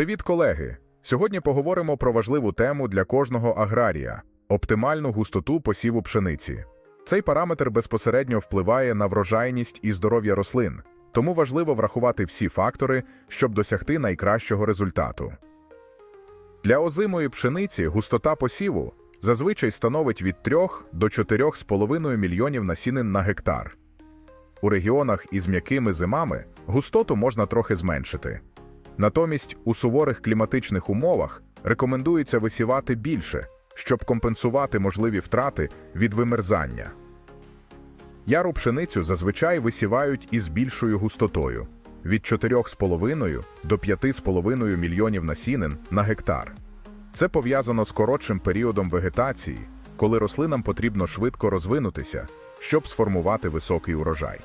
Привіт, колеги! Сьогодні поговоримо про важливу тему для кожного аграрія оптимальну густоту посіву пшениці. Цей параметр безпосередньо впливає на врожайність і здоров'я рослин, тому важливо врахувати всі фактори, щоб досягти найкращого результату. Для озимої пшениці густота посіву зазвичай становить від 3 до 4,5 мільйонів насінин на гектар. У регіонах із м'якими зимами густоту можна трохи зменшити. Натомість у суворих кліматичних умовах рекомендується висівати більше, щоб компенсувати можливі втрати від вимерзання. Яру пшеницю зазвичай висівають із більшою густотою від 4,5 до 5,5 мільйонів насінин на гектар. Це пов'язано з коротшим періодом вегетації, коли рослинам потрібно швидко розвинутися, щоб сформувати високий урожай.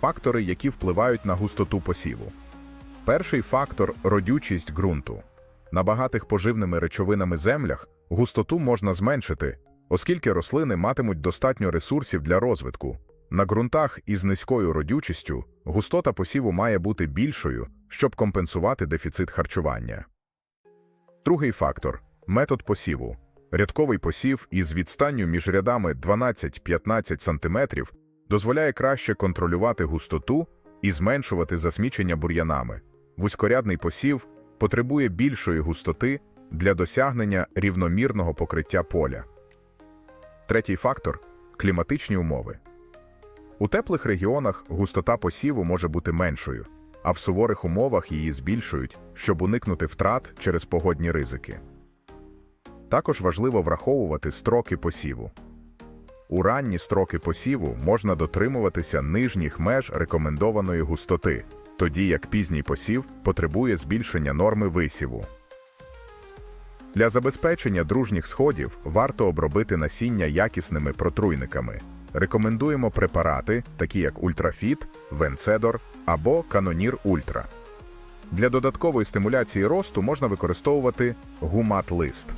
Фактори, які впливають на густоту посіву. Перший фактор родючість ґрунту. На багатих поживними речовинами землях густоту можна зменшити, оскільки рослини матимуть достатньо ресурсів для розвитку. На ґрунтах із низькою родючістю густота посіву має бути більшою, щоб компенсувати дефіцит харчування. Другий фактор метод посіву. Рядковий посів із відстанню між рядами 12-15 см дозволяє краще контролювати густоту і зменшувати засмічення бур'янами. Вузькорядний посів потребує більшої густоти для досягнення рівномірного покриття поля. Третій фактор кліматичні умови. У теплих регіонах густота посіву може бути меншою, а в суворих умовах її збільшують, щоб уникнути втрат через погодні ризики. Також важливо враховувати строки посіву. У ранні строки посіву можна дотримуватися нижніх меж рекомендованої густоти, тоді як пізній посів потребує збільшення норми висіву. Для забезпечення дружніх сходів варто обробити насіння якісними протруйниками. Рекомендуємо препарати, такі як Ультрафіт, Венцедор або Канонір Ультра. Для додаткової стимуляції росту можна використовувати гумат-лист.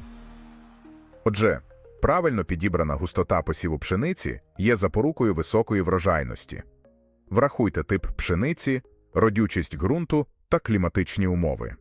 Отже, правильно підібрана густота посіву пшениці є запорукою високої врожайності. Врахуйте тип пшениці, родючість ґрунту та кліматичні умови.